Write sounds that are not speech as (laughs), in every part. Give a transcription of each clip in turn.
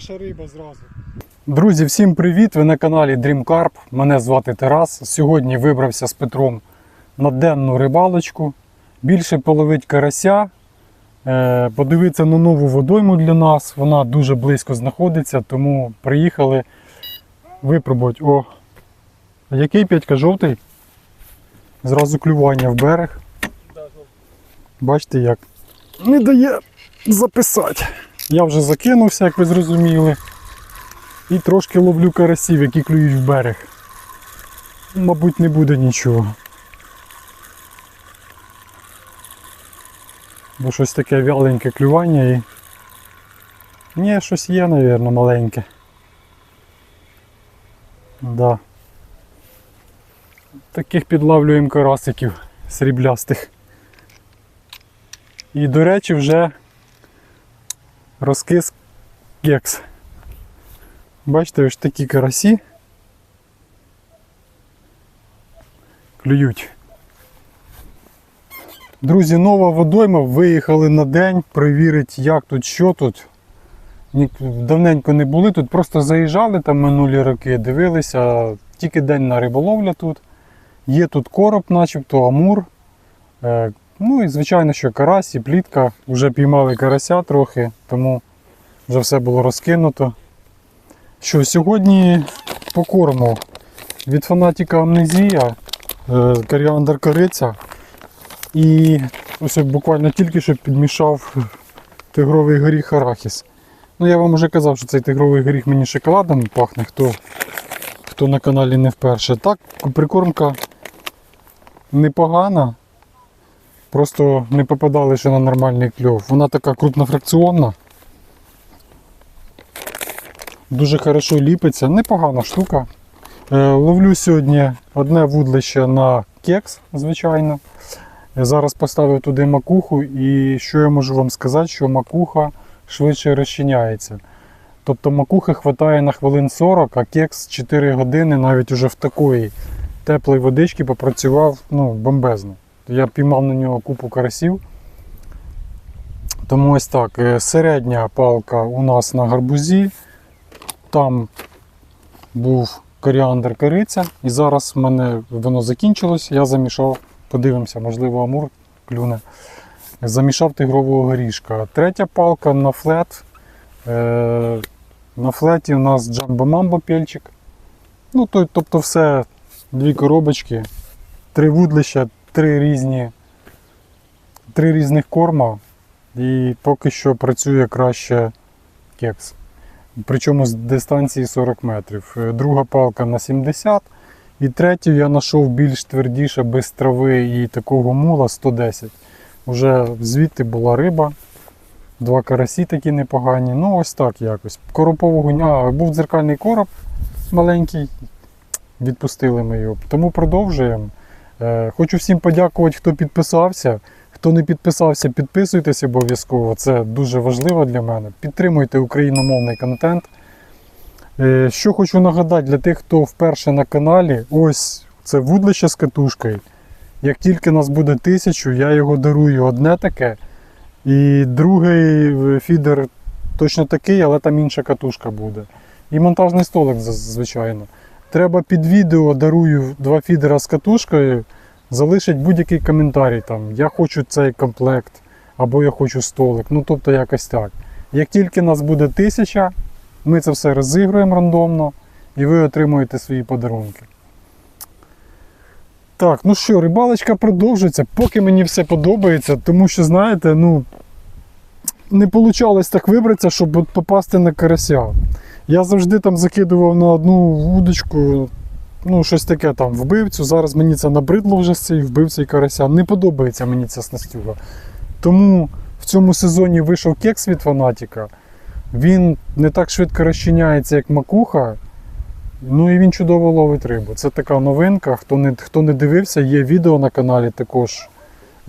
Перша риба зразу. Друзі, всім привіт! Ви на каналі Dream Carp. Мене звати Тарас. Сьогодні вибрався з Петром на денну рибалочку. Більше половить карася. Е, Подивитися на нову водойму для нас. Вона дуже близько знаходиться, тому приїхали випробувати. О, а який п'ятька жовтий? Зразу клювання в берег. Бачите як? Не дає записати. Я вже закинувся, як ви зрозуміли. І трошки ловлю карасів, які клюють в берег. Мабуть, не буде нічого. Бо щось таке вяленьке клювання і. Ні, щось є, мабуть, маленьке. Да. Таких підлавлюємо карасиків сріблястих. І, до речі, вже розкис кекс. Бачите, ось такі карасі клюють. Друзі, нова водойма, виїхали на день, перевірити, як тут, що тут. Давненько не були тут, просто заїжджали там минулі роки, дивилися, тільки день на риболовля тут. Є тут короб, начебто, амур. Ну і звичайно, що карась і плітка. Вже піймали карася трохи, тому вже все було розкинуто. Що сьогодні по корму від фанатіка Амнезія, е, коріандр кориця. І ось буквально тільки що підмішав тигровий горіх арахіс. Ну я вам вже казав, що цей тигровий горіх мені шоколадом пахне, хто, хто на каналі не вперше. Так, прикормка непогана. Просто не попадали ще на нормальний кльов. Вона така крупнофракціонна. Дуже хорошо ліпиться, непогана штука. Е, Ловлю сьогодні одне вудлище на кекс, звичайно. Я Зараз поставив туди макуху, і що я можу вам сказати, що макуха швидше розчиняється. Тобто макухи вистачає на хвилин 40, а кекс 4 години навіть уже в такої теплої водички попрацював ну, бомбезно. Я піймав на нього купу карасів. Тому ось так. е, Середня палка у нас на гарбузі. Там був коріандр кориця. І зараз в мене воно закінчилось. Я замішав, подивимося, можливо, амур клюне. Замішав тигрового горішка. Третя палка на флет. Е, на флеті у нас Джамбо Мамбо пельчик. Ну, тобто все, дві коробочки, три вудлища, три різні, три різних корма. І поки що працює краще кекс. Причому з дистанції 40 метрів. Е, Друга палка на 70. І третю я знайшов більш твердіше, без трави і такого мула 110. Уже звідти була риба. Два карасі такі непогані. Ну, ось так якось. Коропового а, був дзеркальний короб маленький. Відпустили ми його. Тому продовжуємо. Е, Хочу всім подякувати, хто підписався. Хто не підписався, підписуйтесь обов'язково. Це дуже важливо для мене. Підтримуйте україномовний контент. Е, Що хочу нагадати для тих, хто вперше на каналі, ось це вудлище з катушкою. Як тільки нас буде тисячу, я його дарую одне таке. І другий фідер точно такий, але там інша катушка буде. І монтажний столик, звичайно. Треба під відео дарую два фідера з катушкою. Залишить будь-який коментарій там. Я хочу цей комплект, або я хочу столик. Ну тобто якось так. Як тільки нас буде тисяча, ми це все розігруємо рандомно і ви отримуєте свої подарунки. Так, ну що, рибалочка продовжується, поки мені все подобається, тому що, знаєте, ну не вийшло так вибратися, щоб от попасти на карася. Я завжди там закидував на одну вудочку, ну, щось таке там вбивцю. Зараз мені це набридло вже з цей вбивця і карася. Не подобається мені ця снастюга. Тому в цьому сезоні вийшов кекс від фанатіка. Він не так швидко розчиняється, як макуха. Ну і він чудово ловить рибу. Це така новинка. Хто не, хто не дивився, є відео на каналі також.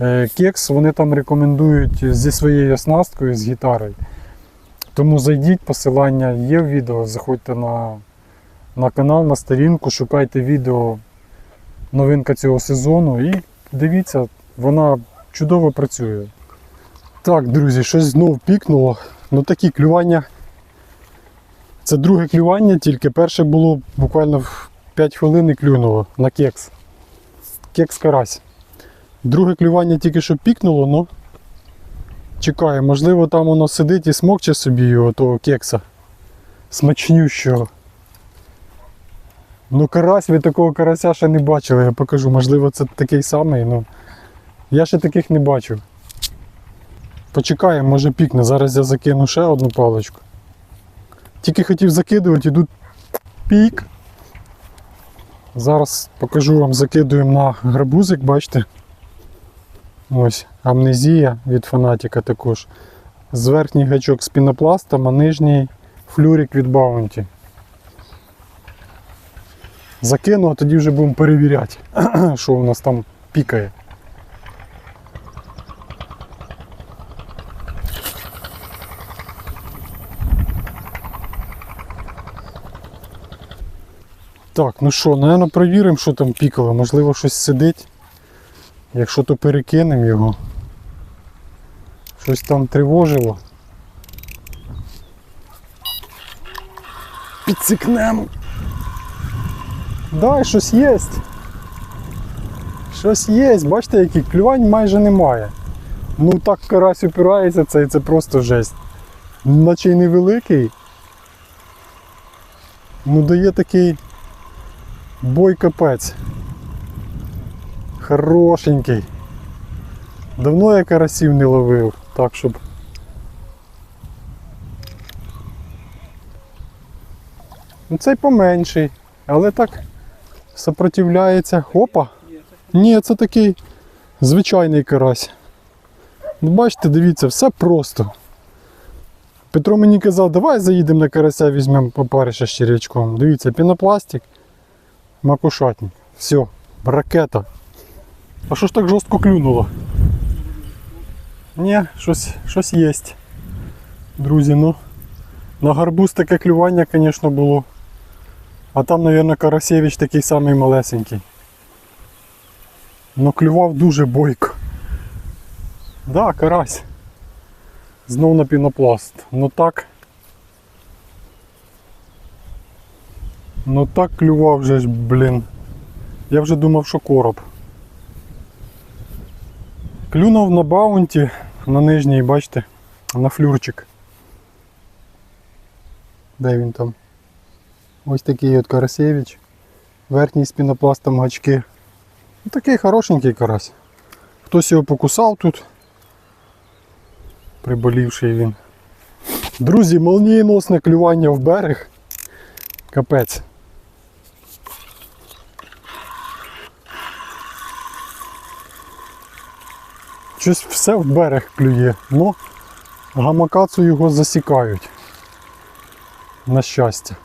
Е, Кекс вони там рекомендують зі своєю оснасткою, з гітарою. Тому зайдіть, посилання є в відео, заходьте на, на канал, на сторінку, шукайте відео новинка цього сезону і дивіться, вона чудово працює. Так, друзі, щось знов пікнуло. Ну такі клювання Це друге клювання, тільки перше було буквально в 5 хвилин і клюнуло на кекс. Кекс карась. Друге клювання тільки що пікнуло, ну чекає, можливо, там воно сидить і смокче собі його того кекса. Смачнющого. Ну, карась, ви такого карася ще не бачили, я покажу. Можливо, це такий самий, ну. Я ще таких не бачив. Почекаємо, може пікне. Зараз я закину ще одну паличку. Тільки хотів закидувати, і тут пік. Зараз покажу вам, закидуємо на гарбузик, бачите? Ось, амнезія від фанатіка також. З верхній гачок з пінопластом, а нижній флюрик від Баунті. Закину, а тоді вже будемо перевіряти, (clears throat) що у нас там пікає. Так, ну що, напевно, перевіримо, що там пікало. Можливо, щось сидить. Якщо то перекинемо його. Щось там тривожило. Підсикнемо. Да, щось є. Щось є, бачите, які клювань майже немає. Ну так карась опирається, це, це просто жесть. Наче й невеликий. Ну дає такий бой капець. Хорошенький. Давно я карасів не ловив, так щоб. Ну цей поменший, але так сопротивляється. Опа! Ні, це такий звичайний карась. Ну, бачите, дивіться, все просто. Петро мені казав, давай заїдемо на карася, візьмемо по парі ще з черв'ячком. Дивіться, пінопластик, макушатник. Все, ракета. А що ж так жорстко клюнуло? Ні, щось, щось є. Друзі, ну. На гарбуз таке клювання, звісно, було. А там, мабуть, Карасєвич такий самий малесенький. Ну клював дуже бойко. Да, карась. Знов на пінопласт. Ну так. Ну так клював вже ж, блін. Я вже думав, що короб. Клюнув на баунті на нижній, бачите, на флюрчик. Де він там? Ось такий от Карасєвич. Верхній з пінопластом гачки. Ну, такий хорошенький карась. Хтось його покусав тут. Приболівший він. Друзі, молнієносне клювання в берег. Капець. Щось все в берег клює, ну гамакацу його засікають. На щастя.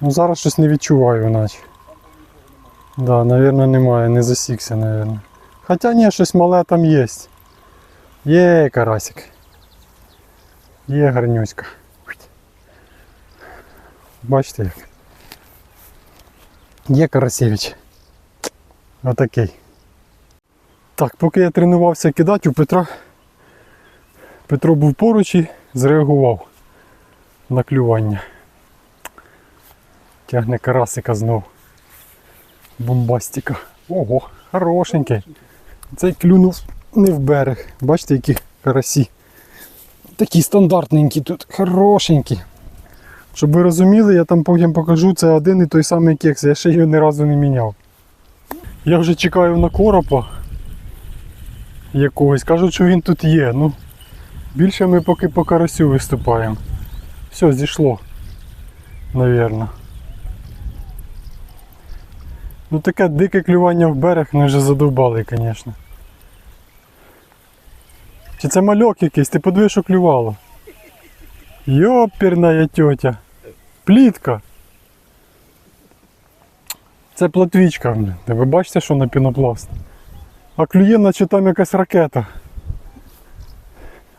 Ну зараз щось не відчуваю наче. Да, напевно, немає, не засікся, напевно. Хоча ні, щось мале там є. Є карасик. Є гарнюська. Бачите як. Є Карасєвич. Отакий. Так, поки я тренувався кидати у Петра, Петро був поруч і зреагував на клювання. Тягне карасика знов. Бомбастика. Ого, хорошенький. Цей клюнув не в берег. Бачите, які карасі. Такі стандартненькі тут, хорошенькі. Щоб ви розуміли, я там потім покажу, це один і той самий кекс, я ще його ні разу не міняв. Я вже чекаю на коропа якогось. Кажуть, що він тут є. Ну, більше ми поки по карасю виступаємо. Все, зійшло. Навірно. Ну таке дике клювання в берег ми вже задовбали, звісно. Чи це мальок якийсь? Ти подивись, що клювало. Йоперна тьотя. Плітка. Це платвічка. Ви бачите, що на пінопласт? А клює, наче там якась ракета.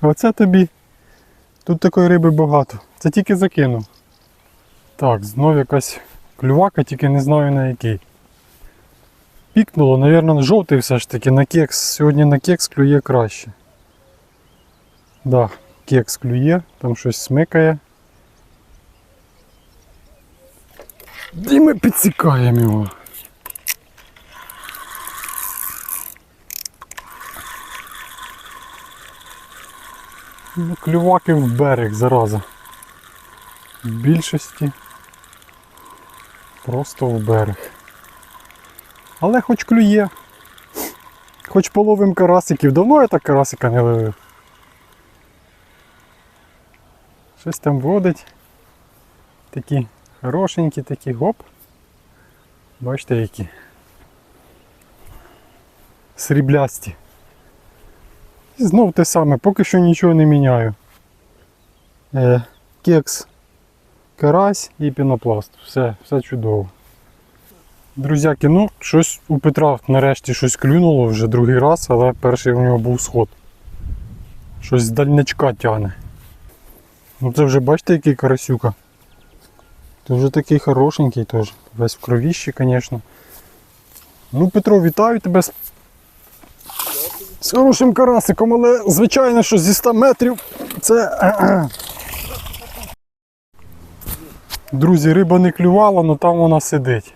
Оце тобі. Тут такої риби багато. Це тільки закинув. Так, знов якась клювака, тільки не знаю на який. Пікнуло, мабуть, жовтий все ж таки на кекс. Сьогодні на кекс клює краще. Да, кекс клює, там щось смикає. І ми підсікаємо його. Ну, клюваки в берег зараза. В більшості просто в берег. Але хоч клює. Хоч половим карасиків. Давно я так карасика не ловив. Щось там водить. Такі хорошенькі, такі гоп. Бачите які. Сріблясті. І знов те саме, поки що нічого не міняю. Е, кекс, карась і пінопласт. Все, все чудово. Друзяки, ну, щось у Петра нарешті щось клюнуло вже другий раз, але перший у нього був сход. Щось з дальнячка тягне. Ну це вже бачите, який карасюка. Це вже такий хорошенький теж. Весь в кровіщі, звісно. Ну, Петро, вітаю тебе з, з хорошим карасиком, але звичайно, що зі 100 метрів це. (clears throat) Друзі, риба не клювала, але там вона сидить.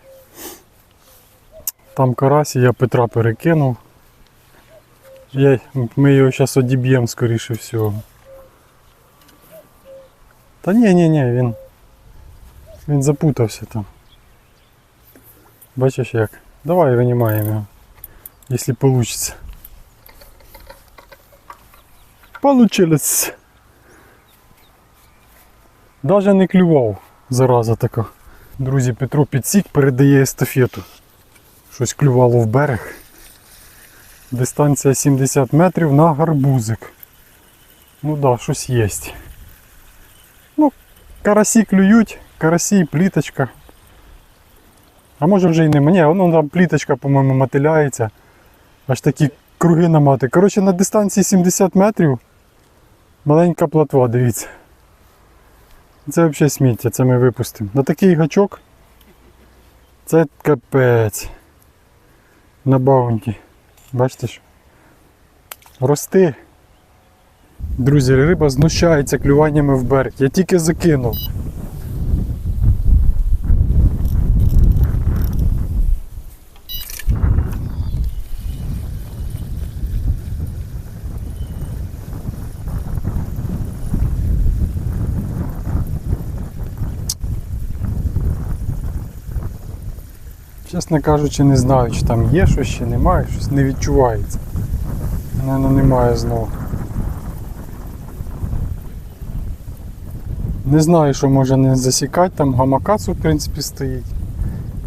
Там карасі, я Петра перекинув. Я, ми його зараз одіб'ємо, скоріше всього. Та ні, ні, ні, він. Він запутався там. Бачиш як? Давай винімаємо його. Якщо вийде. Получилось. Даже не клював, зараза така. Друзі, Петро підсік передає естафету. Щось клювало в берег. Дистанція 70 метрів на гарбузик. Ну да, щось є. Ну, карасі клюють, карасі і пліточка. А може вже й не мені, воно там пліточка, по-моєму, мотиляється. Аж такі круги намати. Коротше, на дистанції 70 метрів маленька платва, дивіться. Це взагалі сміття, це ми випустимо. На такий гачок це капець. На баунті. Бачите що? Рости. Друзі, риба знущається клюваннями в берег. Я тільки закинув. Чесно кажучи, не знаю, чи там є щось, чи немає, щось не відчувається. Наверно, немає знову. Не знаю, що може не засікати, там гамакацу в принципі стоїть.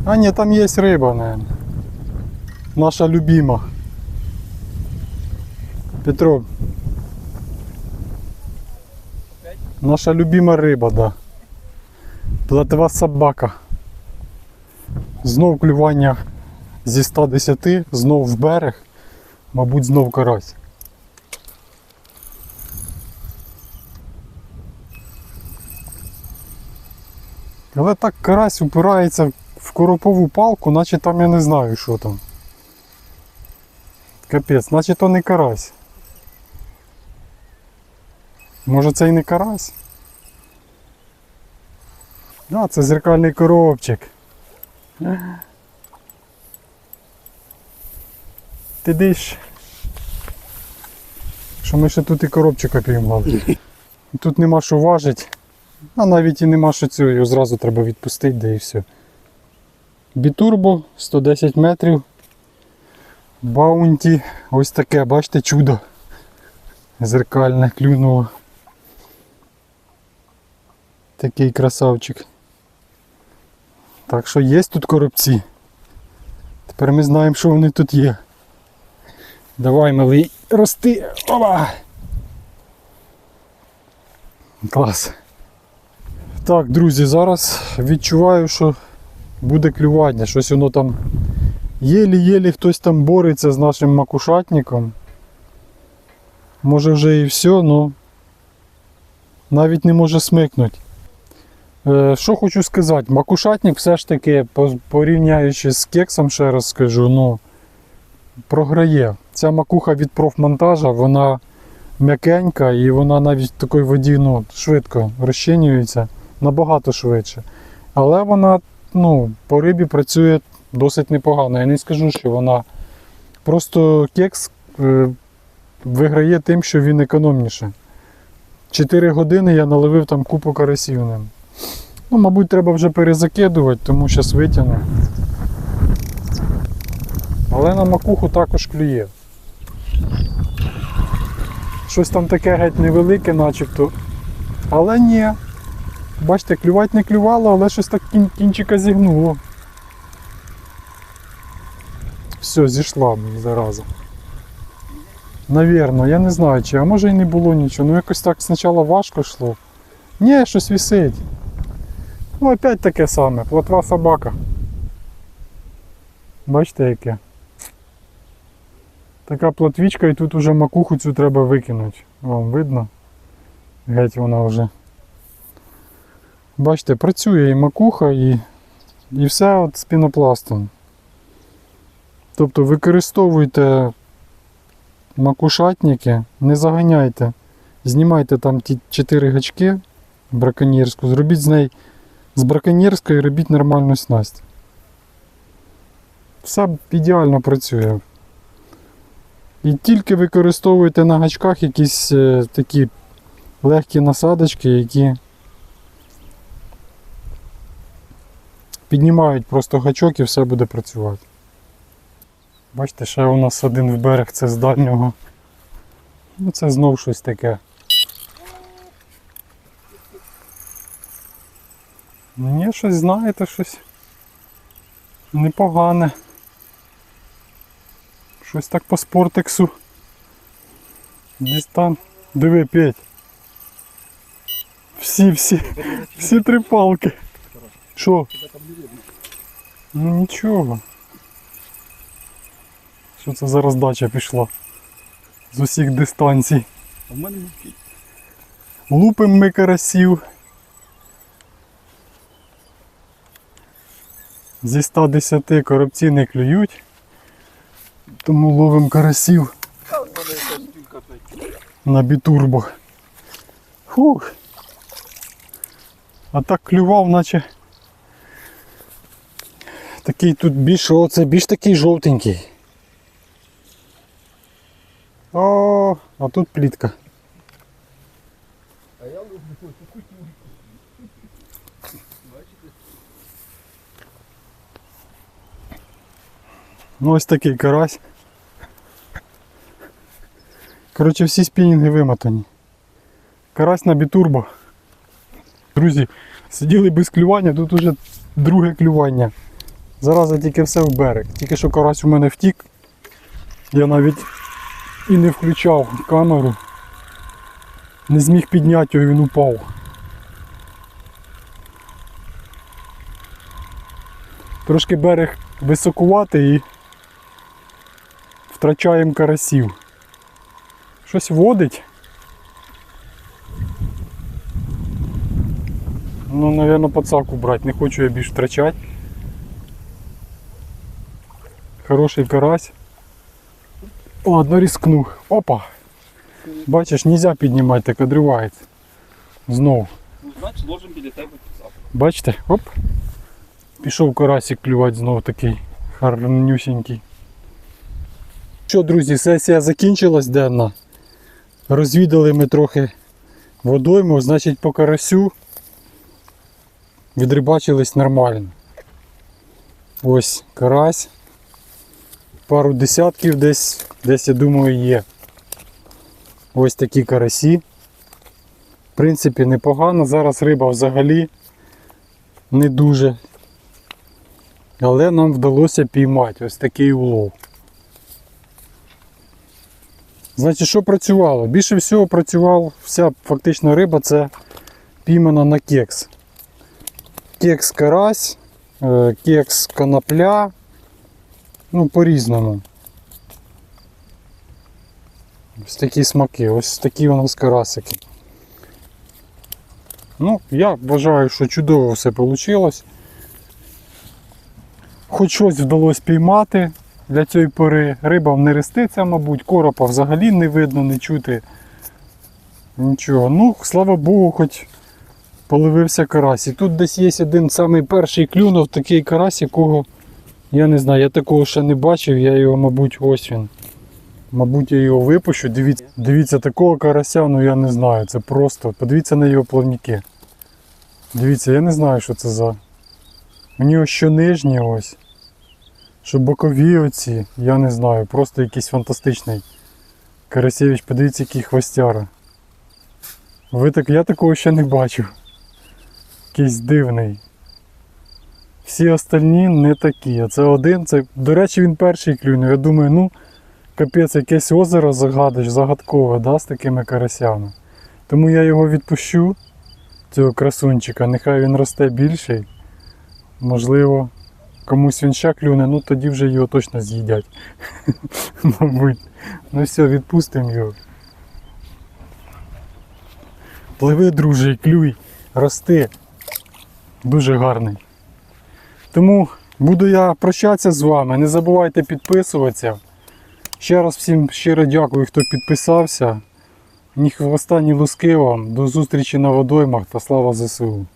А ні, там є риба, наверное. Наша любима. Петро. Наша любима риба, да. Платова собака. Знов клювання зі 110, знов в берег, мабуть, знов карась. Але так карась упирається в коропову палку, наче там я не знаю, що там. Капець, наче то не карась. Може це і не карась? Да, це зеркальний коробчик. Ти диш. Що ми ще тут і коробчика піймали. (laughs) Тут нема що важить, а навіть і нема що цього, його зразу треба відпустити, да і все. Бітурбо 110 метрів. Баунті. Ось таке, бачите, чудо. Зеркальне клюнуло. Такий красавчик. Так що є тут коробці. Тепер ми знаємо, що вони тут є. Давай, малий, рости. Опа! Клас. Так, друзі, зараз відчуваю, що буде клювання. Щось воно там єлі-єлі хтось там бореться з нашим макушатником. Може вже і все, але навіть не може смикнути. Е, Що хочу сказати, макушатник все ж таки, порівняючи з кексом, ще раз скажу, ну, програє. Ця макуха від профмонтажа, вона м'якенька і вона навіть в такій воді ну, швидко розчинюється, набагато швидше. Але вона ну, по рибі працює досить непогано. Я не скажу, що вона. Просто кекс е, виграє тим, що він економніше. 4 години я наловив там купу карасів ним. Ну, мабуть, треба вже перезакидувати, тому зараз витягну. Але на макуху також клює. Щось там таке геть невелике, начебто. Але ні. Бачите, клювати не клювало, але щось так кін- кінчика зігнуло. Все, зійшла мені зараза. Навірно, я не знаю чи, а може і не було нічого. Ну якось так спочатку важко йшло. Ні, щось висить. Ну опять таке саме, плотва собака. Бачите яке? Така плотвічка і тут уже макуху цю треба викинути. Вам видно? Геть вона вже. Бачите, працює і макуха, і, і все от з пінопластом. Тобто використовуйте макушатники, не заганяйте. Знімайте там ті 4 гачки браконьєрську, зробіть з неї з браконьєрської робіть нормальну снасть. Все ідеально працює. І тільки використовуйте на гачках якісь е, такі легкі насадочки, які піднімають просто гачок і все буде працювати. Бачите, ще у нас один в берег, це з дальнього. Ну це знов щось таке. Ні, щось знаєте, щось непогане. Щось так по спортексу. Десь там. Диви, Петь. Всі, всі, всі три палки. Що? Ну нічого. Що це за роздача пішла? З усіх дистанцій. А в мене. Лупим ми карасів. Зі 110 коробці не клюють, тому ловим карасів на бітурбо. Фух. А так клював, наче такий тут більш, оце більш такий жовтенький. О, а тут плітка. А я люблю таку кутю. Бачите? Ну ось такий карась. Коротше, всі спінінги вимотані. Карась на бітурбо. Друзі, сиділи без клювання, тут уже друге клювання. Зараз тільки все в берег. Тільки що карась у мене втік. Я навіть і не включав камеру. Не зміг підняти його, він упав. Трошки берег високуватий і втрачаємо карасів. Щось водить. Ну, напевно, пацаку брати, не хочу я більш втрачати. Хороший карась. Ладно, рискну. Опа! Бачиш, нельзя піднімати, так одривається. Знову. Ну, значить, ложимо біля тебе писати. Бачите? Оп. Пішов карасик клювати знову такий гарнюсінький. Що, друзі, сесія закінчилась денна. Розвідали ми трохи водойму, значить по карасю відрибачились нормально. Ось карась. Пару десятків десь, десь я думаю є. Ось такі карасі. В принципі, непогано. Зараз риба взагалі не дуже. Але нам вдалося піймати ось такий улов. Значить, що працювало? Більше всього працювала вся фактично риба це піймана на кекс. Кекс карась, е, кекс конопля. Ну, по-різному. Ось такі смаки, ось такі у нас карасики. Ну, я вважаю, що чудово все вийшло. Хоч щось вдалося піймати для цієї пори. Риба не реститься, мабуть, коропа взагалі не видно, не чути. Нічого. Ну, слава Богу, хоч половився карась. І тут десь є один самий перший клюнув такий карась, якого я не знаю, я такого ще не бачив, я його, мабуть, ось він. Мабуть, я його випущу. Дивіться, дивіться, такого карася, ну я не знаю. Це просто. Подивіться на його плавники. Дивіться, я не знаю, що це за. У нього що нижні ось. Що бокові оці, я не знаю. Просто якийсь фантастичний. Карасєвич, подивіться, який хвостяра. Ви так, я такого ще не бачив. Якийсь дивний. Всі остальні не такі. А це один, це, до речі, він перший клюнув. Я думаю, ну, капець, якесь озеро загадиш, загадкове, да, з такими карасями. Тому я його відпущу, цього красунчика, нехай він росте більший. Можливо, комусь він ще клюне, ну тоді вже його точно з'їдять. (laughs) Мабуть. Ну все, відпустимо його. Пливи, друже, і клюй, рости. Дуже гарний. Тому буду я прощатися з вами. Не забувайте підписуватися. Ще раз всім щиро дякую, хто підписався. Ні хвоста, ні луски вам. До зустрічі на водоймах та слава ЗСУ.